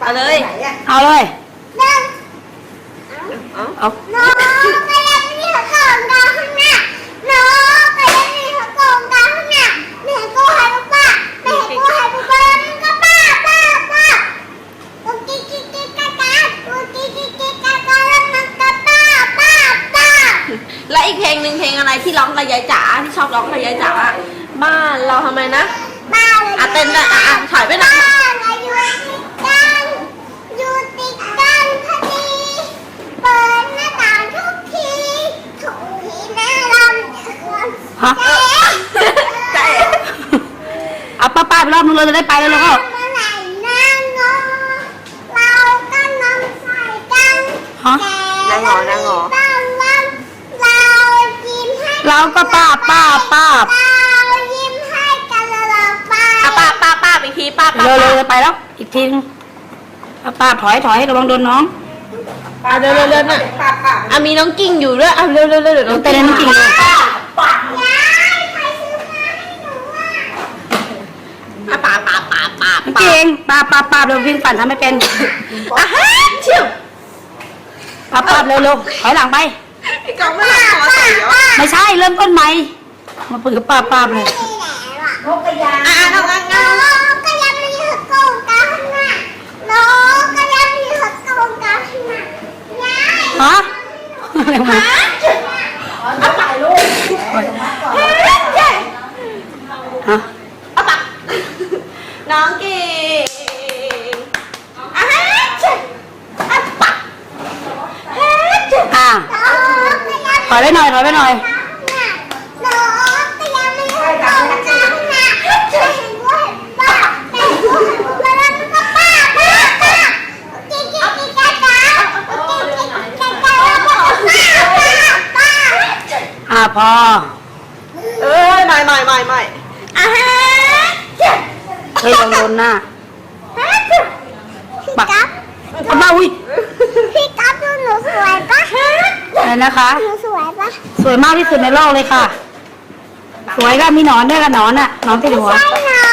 เอาเลย ไหนอะเอาเลยหนึ่งเอาเอาน้องก็ยังมีหัวกองกลางข้างหน้าน้องก็ยังมีหัวกองกลางข้างหน้าแม่ก็ให้ป้าป้าแม่ก็ให้ป้าป้ามันก็ป้าป้าป้ากุ๊กกิ๊กกิ๊กกิ๊กกากากุ๊กกิ๊กกิ๊กกิ๊กกากาแล้วมันก็ป้าป้าป้าแล้วอีกเพลงหนึ่งเพลงอะไรที่ร้องกับยายจ๋าที่ชอบร้องกับยายจ๋าอะบ้านเราทำไมนะป้าเลย อะเต้นด้วยอะ ฮะใจเอาป้าป้าไปรอบนึงเลยจะได้ไปแล้วแล้วก็เมื่อไหร่นางงอเราก็นอนใส่กันฮะแต่เราไม่ต้องวันเรายิ้มให้เราก็ป้าป้าป้าเรายิ้มให้กันแล้วเราไปอะป้าป้าป้าอีกทีป้าป้าเร็วป้าเลยไปแล้ว อีกทีนึงป้าป้าถอยถอยระวังโดนน้องอะเร็วเร็วเร็วน่ะป้าป้าอะมีน้องกิ้งอยู่ด้วยอะเร็วเร็วเร็วเดี๋ยวน้องเต้นให้น้องกิ้งเลย ป้าป้ายายใครซื้อมาให้หนูอะ อะป้าป้าป้าป้า น้อง ป้าเก่งป้าป้าป้าเร็ววิ่งปั่นทำไม่เป็นอะฮะเชี่ยวป้าป้าเร็วเร็วถอยหลังไป พี่กองไม่หลับคอใส่เหรอไม่ใช่เริ่มต้นใหม่มาปืนกับป้าป้าเลยไม่แล้วอะนกกระยางอะอะทำงานน้งาอนงก็ยังมีหัวโกงกลางข้างหน้าน้องก็ยังมีหัวโกงกลางข้างหน้ายายฮะอะไรมาเอาถ่ายรูปแหมเดี๋ยวมาก่อน ฮะ เอาปาก น้องกิ้งอะฮะเชี่ยวอะปักฮะเชี่ยวอ่าน้องก็ยังถอยไปหน่อยถอยไปหน่อยน้องก็ยังมีหัวโกงกลางข้างหน้าเห็นว่าเห็นป้าเห็นว่าเห็นป้าแล้วมันก็ป้าป้าป้ากิ๊กกิ๊กกิ๊กกากากิ๊กกิ๊กกิ๊กกากาแล้วก็ป้าป้าป้าอ่าพอเอ้ยใหม่ใหม่ใหม่ใหม่อะฮะเชี่ยว เฮ้ยลองโดนหน้า พี่กั๊บป้าป้าอุ้ยพี่กั๊บดูหนูสวยปะอะไรนะคะ หนูสวยปะสวยมากที่สุดในโลกเลยค่ะ สวยก็มีหนอนด้วยกับหนอนอะหนอนติดหัวใช่นะ